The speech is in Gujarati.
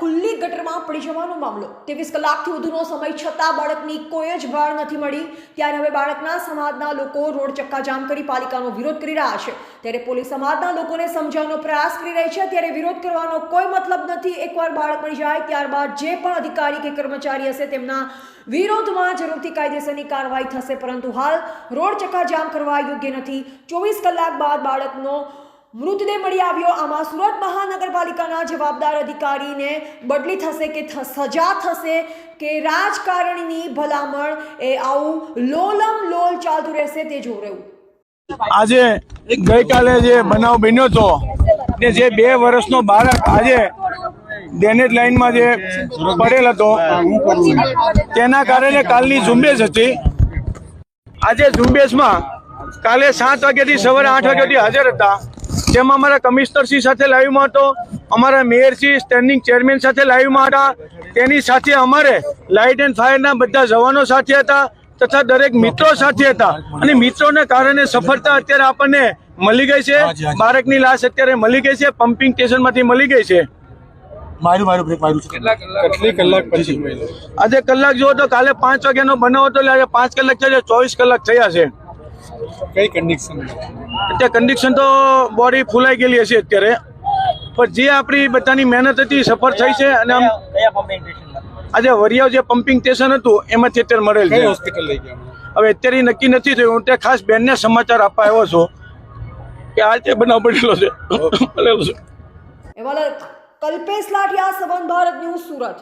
ખુલ્લી ગટરમાં પડી જવાનો મામલો. ત્રેવીસ કલાકથી વધુનો સમય છતાં બાળકની કોઈ જ ભાળ નથી મળી. ત્યારે હવે બાળકના સમાજના લોકો રોડ ચક્કાજામ કરી પાલિકાનો વિરોધ કરી રહ્યા છે. ત્યારે પોલીસ સમાજના લોકોને સમજાવવાનો પ્રયાસ કરી રહી છે. ત્યારે વિરોધ કરવાનો કોઈ મતલબ નથી. એકવાર બાળક મળી જાય, ત્યારબાદ જે પણ અધિકારી કે કર્મચારી હશે તેમના વિરોધમાં જરૂરથી કાયદેસરની કાર્યવાહી થશે. પરંતુ હાલ રોડ ચક્કાજામ કરવા યોગ્ય નથી. ચોવીસ કલાક બાદ બાળકનો મૃતદેહ મળી આવ્યો. આમાં સુરત મહાનગરપાલિકાના જવાબદાર અધિકારીને બદલી થશે કે સજા થશે કે રાજકારણની ભલામણ એ આવું લોલમ લોલ ચાલતું રહેશે તે જોવું રહ્યું આજે ગઈકાલે જે બનાવ બન્યો હતો, ને જે બે વર્ષનો બાળક આજે ડેનેજ લાઈનમાં જે પડેલ હતો, તેના કારણે કાલની ઝુંબેશ હતી. આજે ઝુંબેશમાં કાલે સાત વાગ્યાથી સવારે આઠ વાગ્યાથી હાજર હતા. તેમાં અમારા કમિશનરશ્રી સાથે લાઈવમાં હતો અમારા મેયરશ્રી સ્ટેન્ડિંગ ચેરમેન સાથે લાઈવમાં હતા. તેની સાથે અમારે લાઇટ એન્ડ ફાયરના બધા જવાનો સાથે હતા તથા દરેક મિત્રો સાથે હતા. અને મિત્રોને કારણે સફળતા અત્યારે આપણને મળી ગઈ છે. બાળકની લાશ અત્યારે મળી ગઈ છે પમ્પિંગ સ્ટેશનમાંથી મળી ગઈ છે. બ્રેક કેટલી કલાક પછી આજે કલાક જુઓ તો કાલે પાંચ વાગ્યાનો બનાવ હતો એટલે આજે પાંચ કલાક થયા છે ચોવીસ કલાક થયા છે. કઈ કન્ડિશન અત્યારે કન્ડિશન તો બોડી ફૂલાઈ ગયેલી હશે અત્યારે. પણ જે આપણી બધાની મહેનત હતી સફળ થઈ છે અને આમ આજે વરિયાવ જે પમ્પિંગ સ્ટેશન હતું એમાંથી અત્યારે મળેલ છે. હોસ્પિટલ લઈ ગયા? હવે અત્યારે નક્કી નથી થયું. હું ત્યાં ખાસ બેનને સમાચાર આપવા આવ્યો છું કે આ તે બનાવ બનેલો છે. બનેલો છે. કલ્પેશ લાઠિયા સંબંધ ભારત ન્યૂઝ સુરત.